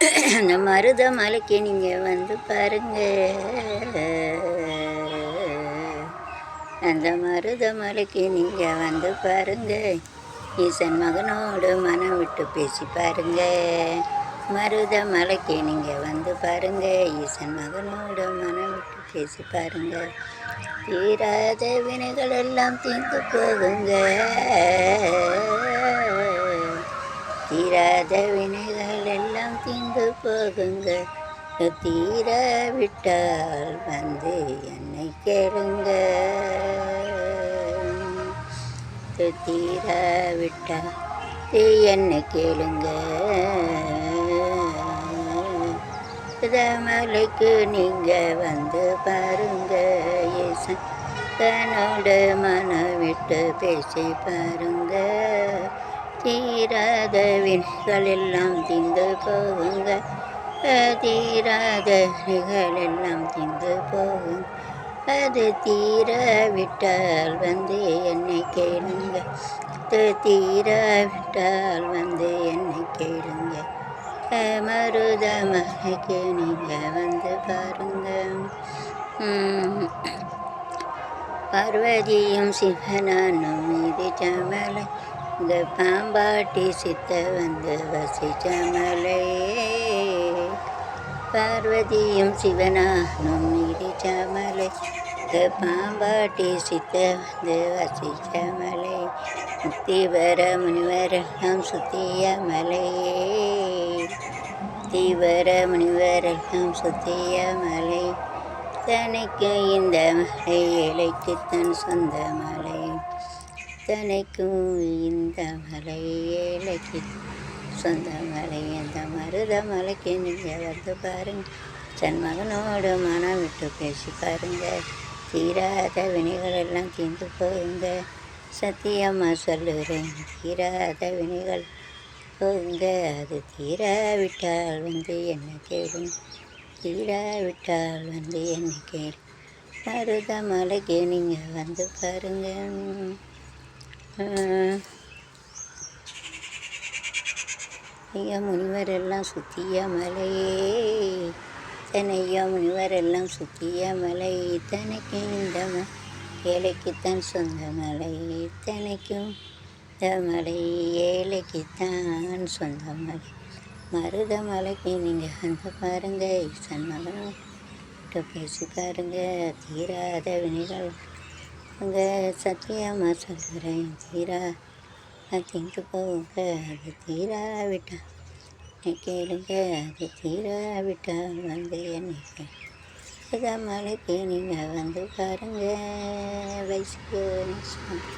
அந்த மருத மலைக்கு நீங்கள் வந்து பாருங்கள் அந்த மருத மலைக்கு நீங்கள் வந்து பாருங்கள் ஈசன் மகனோடு மனம் விட்டு பேசி பாருங்கள் மருத மலைக்கு நீங்கள் வந்து பாருங்கள் ஈசன் மகனோடு மனம் விட்டு பேசி பாருங்கள் தீராத வினைகள் எல்லாம் தீர்ந்து போகுங்க. தீராத வினைகள் தீந்து போகுங்க. தீர விட்டால் வந்து என்னை கேளுங்க தீர விட்டால் என்னை கேளுங்க மலைக்கு நீங்கள் வந்து பாருங்க ஏசன் தன்னோட மனம் விட்டு பேசி பாருங்க. தீராத வினைகள் எல்லாம் தீர்ந்து போகுங்க. தீராத வினைகள் எல்லாம் தீர்ந்து போகும் அது தீர விட்டால் வந்து என்னை கேளுங்க. அது தீர விட்டால் வந்து என்னை கேளுங்க. மருதமலைக்கு நீங்கள் வந்து பாருங்க. பார்வதியும் சிவனானும் இது சமலை இந்த பாம்பாட்டி சித்த வந்து வசிச்சமலையே பார்வதியும் சிவனானும் இடிச்சமலை இந்த பாம்பாட்டி சித்த வந்து வசிச்சமலை. மலை முத்திவர முனிவரெல்லாம் சுத்திய மலையே தீவர முனிவரெல்லாம் சுத்திய மலை தனக்கு இந்த மலை இலைக்கு தன் சொந்த மலை. இத்தனைக்கும் இந்த மலை ஏழைக்கு சொந்த மலை அந்த மருத மலைக்கு நீங்கள் வந்து பாருங்க. தன் மகனோடு மனம் விட்டு பேசி பாருங்க. தீராத வினைகள் எல்லாம் தீர்ந்து போகுங்க. சத்தியமாக சொல்லுகிறேன் தீராத வினைகள் போகுங்க. அது தீராவிட்டால் வந்து என்ன கேளுங்க தீராவிட்டால் வந்து என்ன கேளு. மருத மலைக்கு நீங்கள் வந்து பாருங்கள் ஐயா முனிவர் எல்லாம் சுத்திய மலையே தனையா முனிவர் எல்லாம் சுத்திய மலை. தனக்கு இந்த ஏழைக்குத்தான் சொந்த மலை. தனக்கும் இந்த மலை ஏழைக்குத்தான் சொந்த மலை. மருத மலைக்கு நீங்கள் வந்து பாருங்க ஈசன் மகன் கிட்ட பேசி பாருங்க தீராத வினைகள். அங்கே சத்தியமாக சொல்கிறேன் தீரா. திங்கு போங்க அது தீராவிட்டா என்னை கேளுங்க அது தீராவிட்டால் வந்து என்னை மலைக்கு நீங்கள் வந்து பாருங்க வயசுக்கு